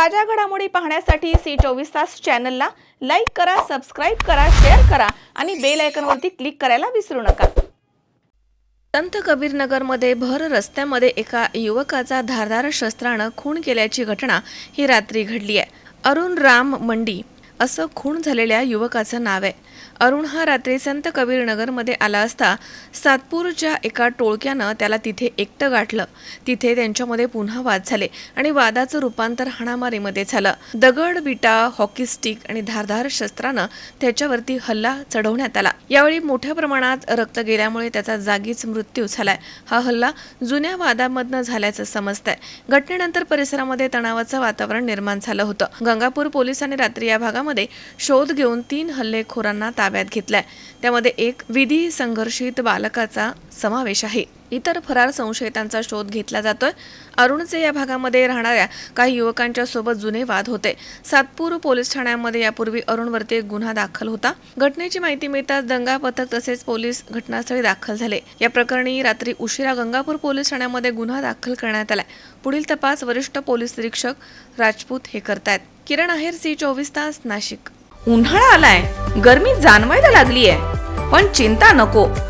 ताज्या घडामोडी पाहण्यासाठी सी चोवीस तास चॅनलला लाईक करा सबस्क्राईब करा शेअर करा आणि बेल आयकॉनवरती क्लिक करायला विसरू नका. संत कबीरनगरमध्ये भर रस्त्यामध्ये एका युवकाचा धारदार शस्त्रानं खून केल्याची घटना ही रात्री घडली आहे. अरुण राम मंडी असं खून झालेल्या युवकाचं नाव आहे. अरुण हा रात्री संत कबीरनगरमध्ये आला असता सातपूरच्या एका टोळक्यानं त्याला तिथे एकटं गाठलं. तिथे त्यांच्यामध्ये पुन्हा वाद झाले आणि वादाचं रूपांतर हाणामारीमध्ये झालं. दगड बिटा हॉकी स्टिक आणि धारधार शस्त्रानं त्याच्यावरती हल्ला चढवण्यात आला. यावेळी मोठ्या प्रमाणात रक्त गेल्यामुळे त्याचा जागीच मृत्यू झालाय. हा हल्ला जुन्या वादामधनं झाल्याचं समजतंय. घटनेनंतर परिसरामध्ये तणावाचं वातावरण निर्माण झालं होतं. गंगापूर पोलिसांनी रात्री या भागामध्ये भागामध्ये शोध घेऊन तीन हल्लेखोरांना ताब्यात घेतलाय. त्यामध्ये एक विधी संघर्षित बालकाचा समावेश आहे. इतर फरार संशयितांचा शोध घेतला जातोय. अरुणचे या भागामध्ये राहणाऱ्या काही युवकांच्या सोबत जुने वाद होते. सातपूर पोलीस ठाण्यामध्ये यापूर्वी अरुणवरती एक गुन्हा दाखल होता. घटनेची माहिती मिळताच दंगा पथक तसेच पोलीस घटनास्थळी दाखल झाले. या प्रकरणी रात्री उशिरा गंगापूर पोलीस ठाण्यामध्ये गुन्हा दाखल करण्यात आलाय. पुढील तपास वरिष्ठ पोलीस निरीक्षक राजपूत हे करतायत. किरण आहेर सी चोवीस तास नाशिक. उन्हाळा आलाय. गर्मी जाणवायला लागलीय. पण चिंता नको.